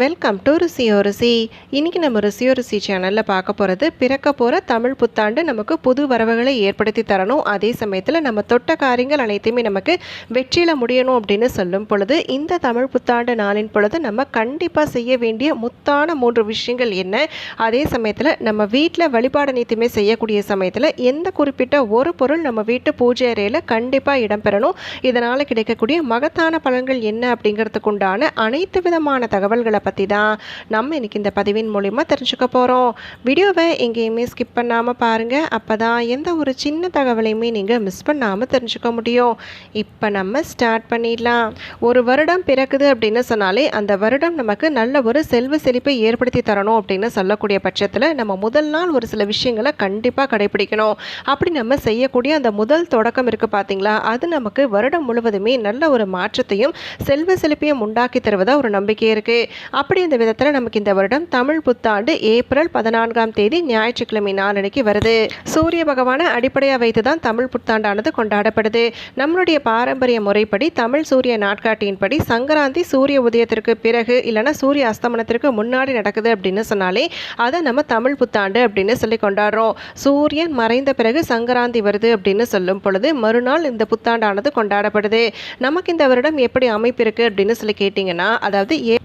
Welcome to ருசியோ ருசி இன்றைக்கி நம்ம ருசியோ ருசி சேனலில் பார்க்க போகிறது பிறக்க போகிற தமிழ் புத்தாண்டு நமக்கு புது வரவுகளை ஏற்படுத்தி தரணும். அதே சமயத்தில் நம்ம தொட்ட காரியங்கள் அனைத்துமே நமக்கு வெற்றியில் முடியணும் அப்படின்னு சொல்லும் பொழுது இந்த தமிழ் புத்தாண்டு நாளின் பொழுது நம்ம கண்டிப்பாக செய்ய வேண்டிய முத்தான மூன்று விஷயங்கள் என்ன? அதே சமயத்தில் நம்ம வீட்டில் வழிபாடு அனைத்துமே செய்யக்கூடிய சமயத்தில் எந்த குறிப்பிட்ட ஒரு பொருள் நம்ம வீட்டு பூஜை அறையில் கண்டிப்பாக இடம்பெறணும் இதனால் கிடைக்கக்கூடிய மகத்தான பலன்கள் என்ன அப்படிங்கிறதுக்கு உண்டான அனைத்து விதமான தகவல்களை பற்றி தான் நம்ம இன்றைக்கி இந்த பதிவின் மூலிமா தெரிஞ்சுக்க போகிறோம் வீடியோவை எங்கேயுமே ஸ்கிப் பண்ணாமல் பாருங்கள் அப்போ தான் எந்த ஒரு சின்ன தகவலையுமே நீங்கள் மிஸ் பண்ணாமல் தெரிஞ்சுக்க முடியும். இப்போ நம்ம ஸ்டார்ட் பண்ணிடலாம். ஒரு வருடம் பிறக்குது அப்படின்னு சொன்னாலே அந்த வருடம் நமக்கு நல்ல ஒரு செல்வ செழிப்பை ஏற்படுத்தி தரணும் அப்படின்னு சொல்லக்கூடிய பட்சத்தில் நம்ம முதல் நாள் ஒரு சில விஷயங்களை கண்டிப்பாக கடைபிடிக்கணும். அப்படி நம்ம செய்யக்கூடிய அந்த முதல் தொடக்கம் இருக்குது பார்த்தீங்களா அது நமக்கு வருடம் முழுவதுமே நல்ல ஒரு மாற்றத்தையும் செல்வ செழிப்பையும் உண்டாக்கி தருவதா ஒரு நம்பிக்கை இருக்குது அப்படி இந்த விதத்தில் நமக்கு இந்த வருடம் தமிழ் புத்தாண்டு ஏப்ரல் பதினான்காம் தேதி ஞாயிற்றுக்கிழமை நாளன்னைக்கு வருது. சூரிய பகவானை அடிப்படையாக வைத்து தான் தமிழ் புத்தாண்டானது கொண்டாடப்படுது. நம்மளுடைய பாரம்பரிய முறைப்படி தமிழ் சூரிய நாட்காட்டியின்படி சங்கராந்தி சூரிய உதயத்திற்கு பிறகு இல்லைனா சூரிய அஸ்தமனத்திற்கு முன்னாடி நடக்குது அப்படின்னு சொன்னாலே அதை நம்ம தமிழ் புத்தாண்டு அப்படின்னு சொல்லி கொண்டாடுறோம். சூரியன் மறைந்த பிறகு சங்கராந்தி வருது அப்படின்னு சொல்லும் பொழுது மறுநாள் இந்த புத்தாண்டானது கொண்டாடப்படுது. நமக்கு இந்த வருடம் எப்படி அமைப்பு இருக்குது அப்படின்னு சொல்லி கேட்டிங்கன்னா அதாவது ஏ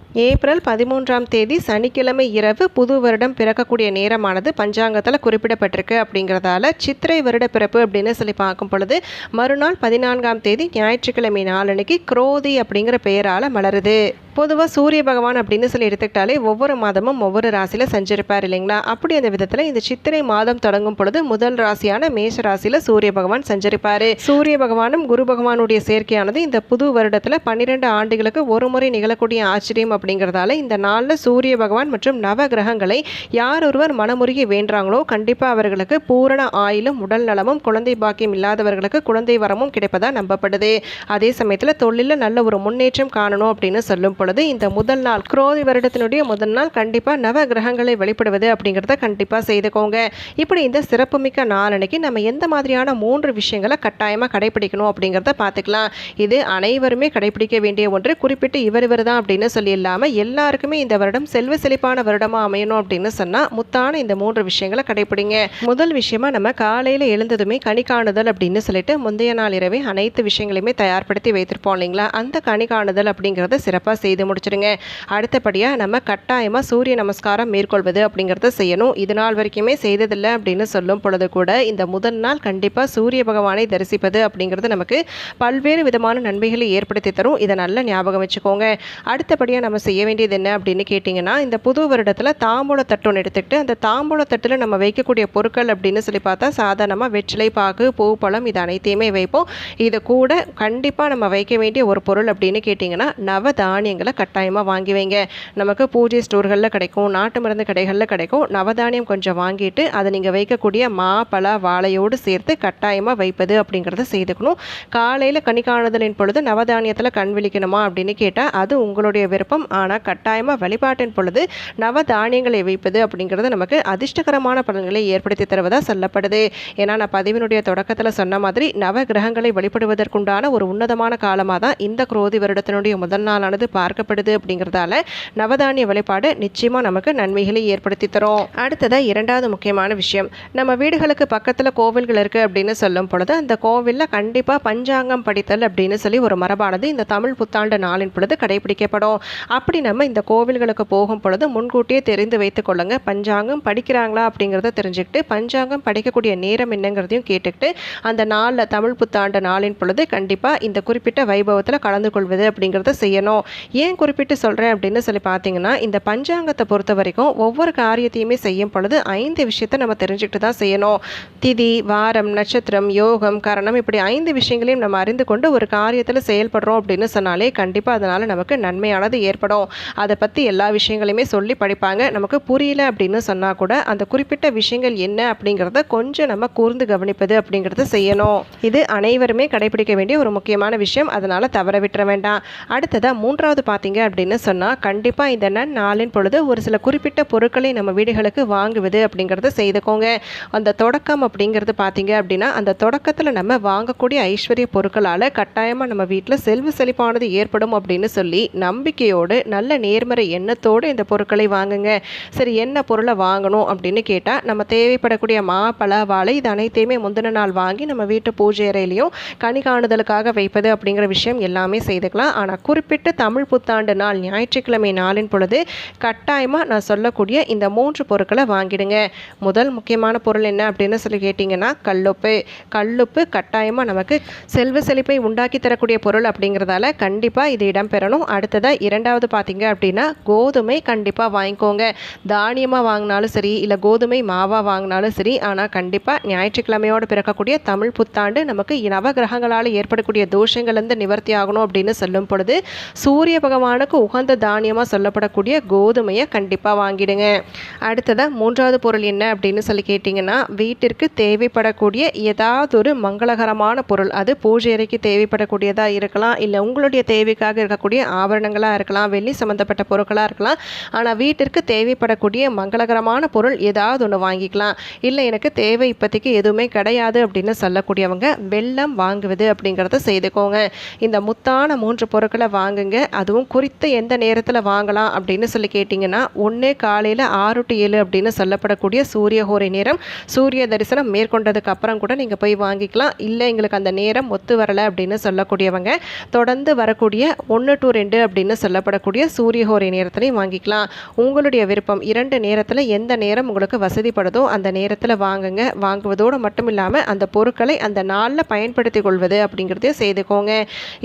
ஏப்ரல் பதிமூன்றாம் தேதி சனிக்கிழமை இரவு புது வருடம் பிறக்கக்கூடிய நேரமானது பஞ்சாங்கத்தில் குறிப்பிடப்பட்டிருக்கு அப்படிங்கிறதால சித்திரை வருட பிறப்பு அப்படின்னு சொல்லி பார்க்கும் பொழுது மறுநாள் பதினான்காம் தேதி ஞாயிற்றுக்கிழமை நாளன்னைக்கு குரோதி அப்படிங்கிற பெயரால் மலருது. பொதுவாக சூரிய பகவான் அப்படின்னு சொல்லி எடுத்துக்கிட்டாலே ஒவ்வொரு மாதமும் ஒவ்வொரு ராசியில் செஞ்சிருப்பார் இல்லைங்களா? அப்படி அந்த விதத்தில் இந்த சித்திரை மாதம் தொடங்கும் பொழுது முதல் ராசியான மேஷ ராசியில் சூரிய பகவான் செஞ்சிருப்பார். சூரிய பகவானும் குரு பகவானுடைய சேர்க்கையானது இந்த புது வருடத்தில் பன்னிரெண்டு ஆண்டுகளுக்கு ஒரு முறை நிகழக்கூடிய ஆச்சரியம் அப்படிங்கிறதால இந்த நாளில் சூரிய பகவான் மற்றும் நவ கிரகங்களை யார் ஒருவர் மனமுருகி வேண்டுறாங்களோ கண்டிப்பாக அவர்களுக்கு பூரண ஆயிலும் உடல் நலமும் குழந்தை பாக்கியம் இல்லாதவர்களுக்கு குழந்தை வரமும் கிடைப்பதா நம்பப்படுது. அதே சமயத்தில் தொழிலில் நல்ல ஒரு முன்னேற்றம் காணணும் அப்படின்னு சொல்லும் பொழுது இந்த முதல் நாள் குரோதி வருடத்தினுடைய முதல் நாள் கண்டிப்பாக நவ கிரகங்களை வெளிப்படுவது அப்படிங்கிறத கண்டிப்பாக செய்துக்கோங்க. இப்படி இந்த சிறப்புமிக்க நாளன்னைக்கு நம்ம எந்த மாதிரியான மூன்று விஷயங்களை கட்டாயமாக கடைபிடிக்கணும் அப்படிங்கிறத பார்த்துக்கலாம். இது அனைவருமே கடைபிடிக்க வேண்டிய ஒன்று. குறிப்பிட்டு இவர் இவர் தான் அப்படின்னு சொல்லி இல்லாமல் எல்லாருக்குமே இந்த வருடம் செல்வ செழிப்பான வருடமாக அமையணும் அப்படின்னு சொன்னால் முத்தான இந்த மூன்று விஷயங்களை கடைபிடிங்க முதல் விஷயமா நம்ம காலையில் எழுந்ததுமே கனி காணுதல் அப்படின்னு சொல்லிட்டு முந்தைய நாள் இரவே அனைத்து விஷயங்களையுமே தயார்படுத்தி வைத்திருப்போம் இல்லைங்களா? அந்த கனி காணுதல் அப்படிங்கிறத சிறப்பாக செய்து முடிச்சிடுங்க அடுத்தபடியாக நம்ம கட்டாயமாக சூரிய நமஸ்காரம் மேற்கொள்வது அப்படிங்கிறத செய்யணும். இது நாள் வரைக்குமே செய்ததில்லை அப்படின்னு சொல்லும் பொழுது கூட இந்த முதல் நாள் கண்டிப்பாக சூரிய பகவானை தரிசிப்பது அப்படிங்கிறது நமக்கு பல்வேறு விதமான நன்மைகளை ஏற்படுத்தி தரும். இதை நல்ல ஞாபகம் வச்சுக்கோங்க. அடுத்தபடியாக நம்ம செய்ய வேண்டியது என்ன அப்படின்னு கேட்டிங்கன்னா இந்த புது வருடத்தில் தாம்பூல தட்டு ஒன்று எடுத்துக்கிட்டு அந்த தாம்பூல தட்டில் நம்ம வைக்கக்கூடிய பொருட்கள் அப்படின்னு சொல்லி பார்த்தா சாதாரணமாக வெற்றிலை பாகு பூ பழம் இது அனைத்தையுமே வைப்போம். இது கூட கண்டிப்பாக நம்ம வைக்க வேண்டிய ஒரு பொருள் அப்படின்னு கேட்டிங்கன்னா நவதானியங்கள். கட்டாயமாக வாங்கி வைங்க. நமக்கு பூஜை ஸ்டோர்களில் கிடைக்கும் நாட்டு மருந்து கடைகளில் கிடைக்கும். நவதானியம் கொஞ்சம் வாங்கிட்டு அதை நீங்கள் வைக்கக்கூடிய மா பழ வாழையோடு சேர்த்து கட்டாயமாக வைப்பது அப்படிங்கிறத செய்துக்கணும். காலையில் கணிக்காணுதலின் பொழுது நவதானியத்தில் கண் விழிக்கணுமா அப்படின்னு கேட்டால் அது உங்களுடைய விருப்பம். ஆனால் கட்டாயமாக வழிபாட்டின் பொழுது நவதானியங்களை வைப்பது அப்படிங்கிறது நமக்கு அதிர்ஷ்டகரமான பலன்களை ஏற்படுத்தி தருவதாக சொல்லப்படுது. ஏன்னா நான் பதிவினுடைய தொடக்கத்தில் சொன்ன மாதிரி நவ கிரகங்களை வழிபடுவதற்குண்டான ஒரு உன்னதமான காலமாக தான் இந்த குரோதி வருடத்தினுடைய முதல் நாளானது பார்க்கப்படுது அப்படிங்கிறதால நவதானிய வழிபாடு நிச்சயமாக நமக்கு நன்மைகளை ஏற்படுத்தி தரும். அடுத்ததாக இரண்டாவது முக்கியமான விஷயம். நம்ம வீடுகளுக்கு பக்கத்தில் கோவில்கள் இருக்குது அப்படின்னு சொல்லும் பொழுது அந்த கோவிலில் கண்டிப்பாக பஞ்சாங்கம் படித்தல் அப்படின்னு சொல்லி ஒரு மரபானது இந்த தமிழ் புத்தாண்டு நாளின் பொழுது கடைபிடிக்கப்படும். அப்படி நம்ம இந்த கோவில்களுக்கு போகும் பொழுது முன்கூட்டியே தெரிந்து வைத்துக் கொள்ளுங்க. பஞ்சாங்கம் படிக்கிறாங்களா அப்படிங்கிறத தெரிஞ்சுக்கிட்டு பஞ்சாங்கம் படிக்கக்கூடிய நேரம் என்னங்கிறதையும் கேட்டுக்கிட்டு அந்த நாளில் தமிழ் புத்தாண்டு நாளின் பொழுது கண்டிப்பாக இந்த குறிப்பிட்ட வைபவத்தில் கலந்து கொள்வது அப்படிங்கிறத செய்யணும். ஏன் குறிப்பிட்டு சொல்கிறேன் அப்படின்னு சொல்லி பார்த்தீங்கன்னா இந்த பஞ்சாங்கத்தை பொறுத்த வரைக்கும் ஒவ்வொரு காரியத்தையுமே செய்யும் பொழுது ஐந்து விஷயத்தை நம்ம தெரிஞ்சுக்கிட்டு தான் செய்யணும். திதி வாரம் நட்சத்திரம் யோகம் கரணம் இப்படி ஐந்து விஷயங்களையும் நம்ம அறிந்து கொண்டு ஒரு காரியத்தில் செயல்படுறோம் அப்படின்னு சொன்னாலே கண்டிப்பாக அதனால் நமக்கு நன்மையானது ஏற்படும். அதை பற்றி எல்லா விஷயங்களையுமே சொல்லி படிப்பாங்க. நமக்கு புரியல அப்படின்னு சொன்னால் கூட அந்த குறிப்பிட்ட விஷயங்கள் என்ன அப்படிங்கிறத கொஞ்சம் நம்ம கூர்ந்து கவனிப்பது அப்படிங்கிறத செய்யணும். இது அனைவருமே கடைபிடிக்க வேண்டிய ஒரு முக்கியமான விஷயம். அதனால் தவற விட்டுற வேண்டாம். அடுத்ததாக மூன்றாவது பார்த்தீங்க அப்படின்னு சொன்னால் கண்டிப்பாக இந்த நாளின் பொழுது ஒரு சில குறிப்பிட்ட பொருட்களை நம்ம வீடுகளுக்கு வாங்குவது அப்படிங்கிறத செய்துக்கோங்க. அந்த தொடக்கம் அப்படிங்கிறது பார்த்தீங்க அப்படின்னா அந்த தொடக்கத்தில் நம்ம வாங்கக்கூடிய ஐஸ்வர்ய பொருட்களால் கட்டாயமாக நம்ம வீட்டில் செல்வ செழிப்பானது ஏற்படும் அப்படின்னு சொல்லி நம்பிக்கையோடு நல்ல நேர்மறை எண்ணத்தோடு இந்த பொருட்களை வாங்குங்க. சரி என்ன பொருளை வாங்கணும் அப்படின்னு கேட்டால் நம்ம தேவைப்படக்கூடிய மா பழ வாழை இது அனைத்தையுமே முந்தின நாள் வாங்கி நம்ம வீட்டு பூஜை அறையிலையும் கனி காணுதலுக்காக வைப்பது அப்படிங்கிற விஷயம் எல்லாமே செய்துக்கலாம். ஆனால் குறிப்பிட்ட தமிழ் புத்தாண்டு நாள் ஞாயிற்றுக்கிழமை நாளின் பொழுது கட்டாயமாக நான் சொல்லக்கூடிய இந்த மூன்று பொருட்களை வாங்கிடுங்க. முதல் முக்கியமான பொருள் என்ன அப்படின்னு சொல்லி கேட்டிங்கன்னா கல்லுப்பு. கல்லுப்பு கட்டாயமாக நமக்கு செல்வ செழிப்பை உண்டாக்கி தரக்கூடிய பொருள் அப்படிங்கிறதால கண்டிப்பாக இது இடம்பெறணும். அடுத்ததாக இரண்டாவது பார்த்தீங்க அப்படின்னா கோதுமை கண்டிப்பாக வாங்கிக்கோங்க. தானியமாக வாங்கினாலும் சரி இல்லை கோதுமை மாவாக வாங்கினாலும் சரி ஆனால் கண்டிப்பாக ஞாயிற்றுக்கிழமையோடு பிறக்கக்கூடிய தமிழ் புத்தாண்டு நமக்கு நவ கிரகங்களால் ஏற்படக்கூடிய தோஷங்கள்லேருந்து நிவர்த்தி ஆகணும் அப்படின்னு சொல்லும் பொழுது சூரிய பகவானுக்கு உகந்த தானியமாக சொல்லப்படக்கூடிய கோதுமையை கண்டிப்பாக வாங்கிடுங்க. அடுத்ததாக மூன்றாவது பொருள் என்ன அப்படின்னு சொல்லி கேட்டிங்கன்னா வீட்டிற்கு தேவைப்படக்கூடிய ஏதாவது ஒரு மங்களகரமான பொருள். அது பூஜை அறைக்கு தேவைப்படக்கூடியதாக இருக்கலாம் இல்லை உங்களுடைய தேவைக்காக இருக்கக்கூடிய ஆபரணங்களாக இருக்கலாம் வெள்ளி சம்மந்தப்பட்ட பொருட்களாக இருக்கலாம். ஆனால் வீட்டிற்கு தேவைப்படக்கூடிய மங்களகரமான பொருள் ஏதாவது ஒன்று வாங்கிக்கலாம். இல்லை எனக்கு தேவை இப்போதைக்கு எதுவுமே கிடையாது அப்படின்னு சொல்லக்கூடியவங்க வெள்ளம் வாங்குவது அப்படிங்கிறத செய்துக்கோங்க. இந்த முத்தான மூன்று பொருட்களை வாங்குங்க. அதுவும் குறித்த எந்த நேரத்தில் வாங்கலாம் அப்படின்னு சொல்லி கேட்டிங்கன்னா ஒன்று காலையில் ஆறு டு ஏழு அப்படின்னு சொல்லப்படக்கூடிய சூரிய ஹோரை நேரம் சூரிய தரிசனம் மேற்கொண்டதுக்கு அப்புறம் கூட நீங்கள் போய் வாங்கிக்கலாம். இல்லை எங்களுக்கு அந்த நேரம் ஒத்து வரலை அப்படின்னு சொல்லக்கூடியவங்க தொடர்ந்து வரக்கூடிய ஒன்று டு ரெண்டு அப்படின்னு சொல்லப்படக்கூடிய சூரிய ஹோரை நேரத்திலையும் வாங்கிக்கலாம். உங்களுடைய விருப்பம் இரண்டு நேரத்தில் எந்த நேரம் உங்களுக்கு வசதிப்படுதோ அந்த நேரத்தில் வாங்குங்க. வாங்குவதோடு மட்டும் இல்லாமல் அந்த பொருட்களை அந்த நாளில் பயன்படுத்தி கொள்வது அப்படிங்கிறதையும் செய்துக்கோங்க.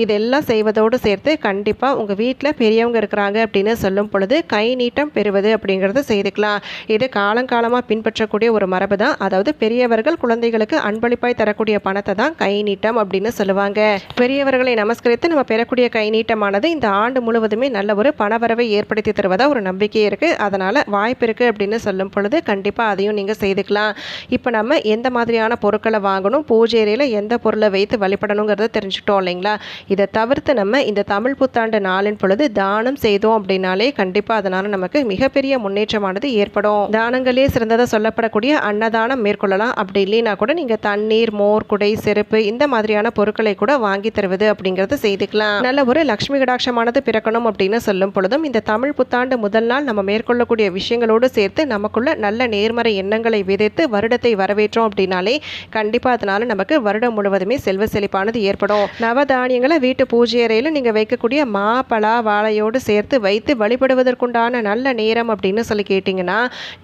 இதெல்லாம் செய்வதோடு சேர்த்து கண்டிப்பாக உங்கள் வீட்டில் பெரியவங்க இருக்கிறாங்க அப்படின்னு சொல்லும் பொழுது கை நீட்டம் பெறுவது அப்படிங்கிறத செய்துக்கலாம். இது காலங்காலமாக பின்பற்றக்கூடிய ஒரு மரபு தான். அதாவது பெரியவர்கள் குழந்தைகளுக்கு அன்பளிப்பாய் தரக்கூடிய பணத்தை தான் கை நீட்டம் அப்படின்னு சொல்லுவாங்க. பெரியவர்களை நமஸ்கரித்து நம்ம பெறக்கூடிய கை நீட்டமானது இந்த ஆண்டு முழுவதுமே நல்ல ஒரு பணவரவை ஏற்படுத்தி தருவதாக ஒரு நம்பிக்கை இருக்குது அதனால் வாய்ப்பு இருக்குது அப்படின்னு சொல்லும் பொழுது கண்டிப்பாக அதையும் நீங்கள் செய்துக்கலாம். இப்போ நம்ம எந்த மாதிரியான பொருட்களை வாங்கணும் பூஜை அறையில் எந்த பொருளை வைத்து வழிபடணுங்கிறத தெரிஞ்சுட்டோம் இல்லைங்களா? இதை தவிர்த்து நம்ம இந்த தமிழ் புத்தாண்டு நாளின் பொழுது தானம் செய்தோம் அப்படின்னாலே கண்டிப்பாக அதனால் நமக்கு மிகப்பெரிய முன்னேற்றமானது ஏற்படும். தானங்களே சிறந்ததாக சொல்லப்படக்கூடிய அன்னதானம் மேற்கொள்ளலாம். அப்படி இல்லைன்னா கூட நீங்கள் தண்ணீர் மோர் குடை செருப்பு இந்த மாதிரியான பொருட்களை கூட வாங்கி தருவது அப்படிங்கிறத செய்துக்கலாம். நல்ல ஒரு லக்ஷ்மி கடாட்சமானது பிறக்கணும் அப்படின்னு சொல்லும் பொழுதும் இந்த தமிழ் புத்தாண்டு முதல் நாள் நம்ம மேற்கொள்ளக்கூடிய விஷயங்களோடு சேர்த்து நமக்குள்ள நல்ல நேர்மறை எண்ணங்களை விதைத்து வருடத்தை வரவேற்றோம் அப்படின்னாலே கண்டிப்பாக அதனால நமக்கு வருடம் முழுவதுமே செல்வ செழிப்பானது ஏற்படும். நவதானியங்களை வீட்டு பூஜை அறையில் நீங்கள் வைக்கக்கூடிய மா பலா வாழையோடு சேர்த்து வைத்து வழிபடுவதற்குண்டான நல்ல நேரம் அப்படின்னு சொல்லி கேட்டிங்கன்னா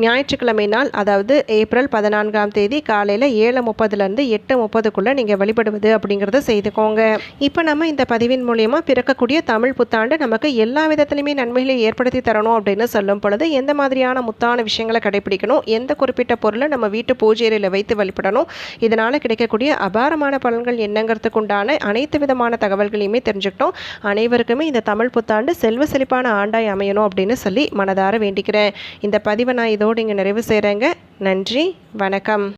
ஞாயிற்றுக்கிழமை நாள் அதாவது ஏப்ரல் பதினான்காம் தேதி காலையில் ஏழு முப்பதுலேருந்து எட்டு முப்பதுக்குள்ளே நீங்கள் வழிபடுவது அப்படிங்கிறத செய்துக்கோங்க. இப்போ நம்ம இந்த பதிவின் மூலியமாக பிறக்கக்கூடிய தமிழ் புத்தாண்டு நமக்கு எல்லா விதத்திலையுமே நன்மைகளை ஏற்படுத்தி தரணும் அப்படின்னு சொல்லும் பொழுது எந்த மாதிரியான முத்தான விஷயங்களை கடைபிடிக்கணும் எந்த குறிப்பிட்ட பொருளை நம்ம வீட்டு பூஜையில் வைத்து வழிபடணும் இதனால் கிடைக்கக்கூடிய அபாரமான பலன்கள் என்னங்கிறதுக்கு உண்டான அனைத்து விதமான தகவல்களையுமே தெரிஞ்சுக்கிட்டோம். அனைவருக்குமே இந்த தமிழ் புத்தாண்டு செல்வ செழிப்பான ஆண்டாய் அமையணும் அப்படின்னு சொல்லி மனதார வேண்டிக்கிறேன். இந்த பதிவை நான் இதோடு இங்கே நிறைவு செய்கிறேங்க நன்றி வணக்கம்.